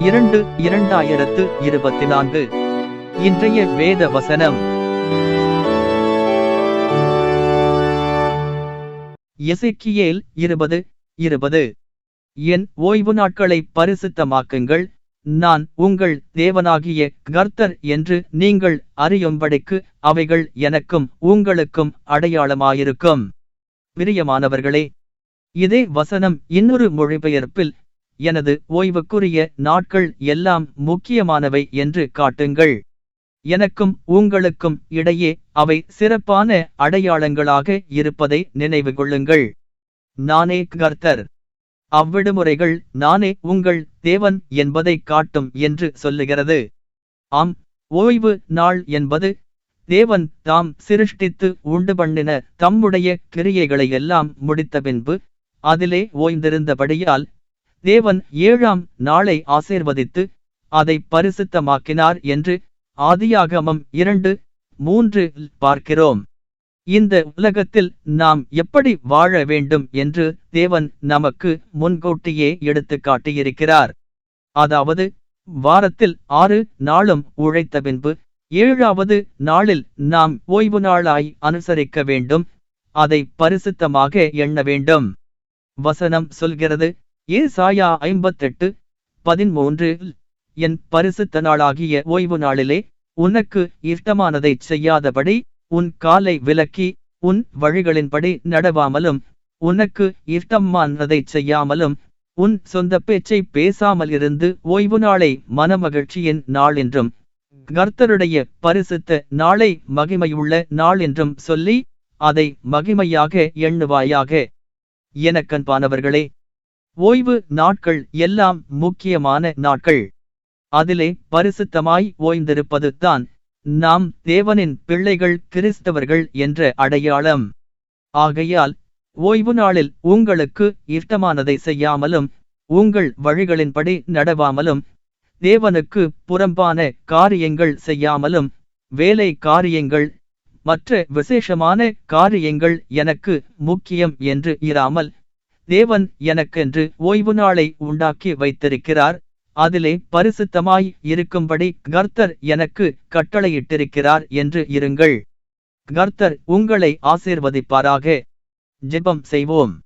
இரண்டு இரண்டாயிரத்து இருபத்தி நான்கு இன்றைய வேத வசனம். எசைக்கியேல் இருபது இருபது. என் ஓய்வு நாட்களை பரிசுத்தமாக்குங்கள். நான் உங்கள் தேவனாகிய கர்த்தர் என்று நீங்கள் அறியும்படிக்கு அவைகள் எனக்கும் உங்களுக்கும் அடையாளமாயிருக்கும். பிரியமானவர்களே இதே வசனம் இன்னொரு மொழிபெயர்ப்பில் எனது ஓய்வுக்குரிய நாட்கள் எல்லாம் முக்கியமானவை என்று காட்டுங்கள். எனக்கும் உங்களுக்கும் இடையே அவை சிறப்பான அடையாளங்களாக இருப்பதை நினைவு கொள்ளுங்கள். நானே கர்த்தர். அவ்விடுமுறைகள் நானே உங்கள் தேவன் என்பதை காட்டும் என்று சொல்லுகிறது. ஆம் ஓய்வு நாள் என்பது தேவன் தாம் சிருஷ்டித்து உண்டு பண்ணின தம்முடைய கிரியைகளை எல்லாம் முடித்த பின்பு அதிலே ஓய்ந்திருந்தபடியால் தேவன் ஏழாம் நாளை ஆசீர்வதித்து அதை பரிசுத்தமாக்கினார் என்று ஆதியாகமம் இரண்டு மூன்று பார்க்கிறோம். இந்த உலகத்தில் நாம் எப்படி வாழ வேண்டும் என்று தேவன் நமக்கு முன்கூட்டியே எடுத்து காட்டியிருக்கிறார். அதாவது வாரத்தில் ஆறு நாளும் உழைத்த பின்பு ஏழாவது நாளில் நாம் ஓய்வு நாளாய் அனுசரிக்க வேண்டும் அதை பரிசுத்தமாக எண்ண வேண்டும். வசனம் சொல்கிறது ஏ சாயா ஐம்பத்தெட்டு பதிமூன்று என் பரிசுத்த நாளாகிய ஓய்வு நாளிலே உனக்கு இஷ்டமானதைச் செய்யாதபடி உன் காலை விலக்கி உன் வழிகளின்படி நடவாமலும் உனக்கு இஷ்டமானதைச் செய்யாமலும் உன் சொந்த பேச்சை பேசாமல் இருந்து ஓய்வு நாளை மனமகிழ்ச்சியின் நாள் என்றும் கர்த்தருடைய பரிசுத்த நாளை மகிமையுள்ள நாள் என்றும் சொல்லி அதை மகிமையாக எண்ணுவாயாக. எனக்கன்பானவர்களே ஓய்வு நாட்கள் எல்லாம் முக்கியமான நாட்கள். அதிலே பரிசுத்தமாய் ஓய்ந்திருப்பது தான் நாம் தேவனின் பிள்ளைகள் கிறிஸ்தவர்கள் என்ற அடையாளம். ஆகையால் ஓய்வு நாளில் உங்களுக்கு இஷ்டமானதை செய்யாமலும் உங்கள் வழிகளின்படி நடவாமலும் தேவனுக்கு புறம்பான காரியங்கள் செய்யாமலும் வேலை காரியங்கள் மற்ற விசேஷமான காரியங்கள் எனக்கு முக்கியம் என்று இராமல் தேவன் எனக்கென்று ஓய்வு நாளை உண்டாக்கி வைத்திருக்கிறார். அதிலே பரிசுத்தமாய் இருக்கும்படி கர்த்தர் எனக்கு கட்டளையிட்டிருக்கிறார் என்று இருங்கள். கர்த்தர் உங்களை ஆசீர்வதிப்பாராக. ஜெபம் செய்வோம்.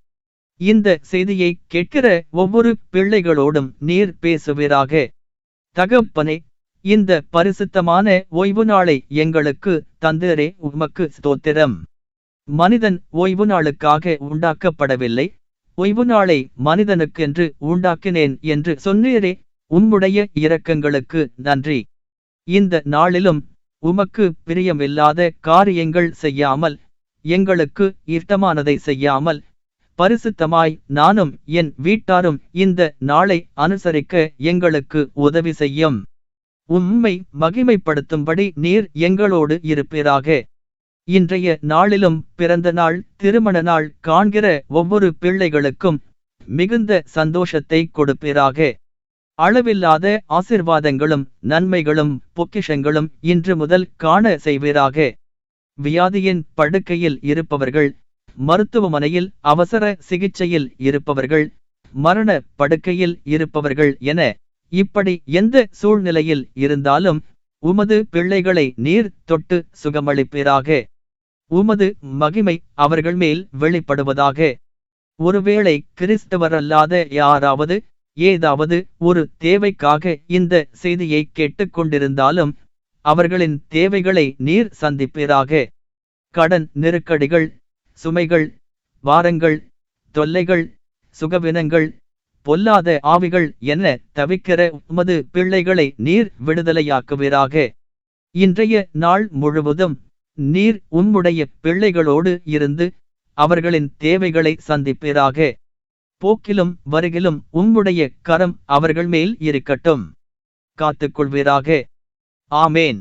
இந்த செய்தியை கேட்கிற ஒவ்வொரு பிள்ளைகளோடும் நீர் பேசுவீராக. தகப்பனே இந்த பரிசுத்தமான ஓய்வு நாளை எங்களுக்கு தந்தரே உமக்கு ஸ்தோத்திரம். மனிதன் ஓய்வு நாளுக்காக உண்டாக்கப்படவில்லை. ஓய்வு நாளை மனிதனுக்கென்று உண்டாக்கினேன் என்று சொன்னீரே உம்முடைய இரக்கங்களுக்கு நன்றி. இந்த நாளிலும் உமக்கு பிரியமில்லாத காரியங்கள் செய்யாமல் எங்களுக்கு இஷ்டமானதை செய்யாமல் பரிசுத்தமாய் நானும் என் வீட்டாரும் இந்த நாளை அனுசரிக்க எங்களுக்கு உதவி செய்யும். உம்மை மகிமைப்படுத்தும்படி நீர் எங்களோடு இருப்பீராக. இன்றைய நாளிலும் பிறந்த நாள் திருமண நாள் காண்கிற ஒவ்வொரு பிள்ளைகளுக்கும் மிகுந்த சந்தோஷத்தை கொடுப்பீராக. அளவில்லாத ஆசிர்வாதங்களும் நன்மைகளும் பொக்கிஷங்களும் இன்று முதல் காண செய்வீராக. வியாதியின் படுக்கையில் இருப்பவர்கள் மருத்துவமனையில் அவசர சிகிச்சையில் இருப்பவர்கள் மரண படுக்கையில் இருப்பவர்கள் என இப்படி எந்த சூழ்நிலையில் இருந்தாலும் உமது பிள்ளைகளை நீர் தொட்டு சுகமளிப்பீராக. உமது மகிமை அவர்கள் மேல் வெளிப்படுவதாக. ஒருவேளை கிறிஸ்தவரல்லாத யாராவது ஏதாவது ஒரு தேவைக்காக இந்த செய்தியை கேட்டுக்கொண்டிருந்தாலும் அவர்களின் தேவைகளை நீர் சந்திப்பீராக. கடன் நெருக்கடிகள் சுமைகள் வாரங்கள் தொல்லைகள் சுகவினங்கள் பொல்லாத ஆவிகள் என தவிக்கிற உமது பிள்ளைகளை நீர் விடுதலையாக்குவீராக. இன்றைய நாள் முழுவதும் நீர் உம்முடைய பிள்ளைகளோடு இருந்து அவர்களின் தேவைகளை சந்திப்பீராக. போக்கிலும் வருகிலும் உம்முடைய கரம் அவர்கள் மேல் இருக்கட்டும். காத்துக்கொள்வீராக. ஆமேன்.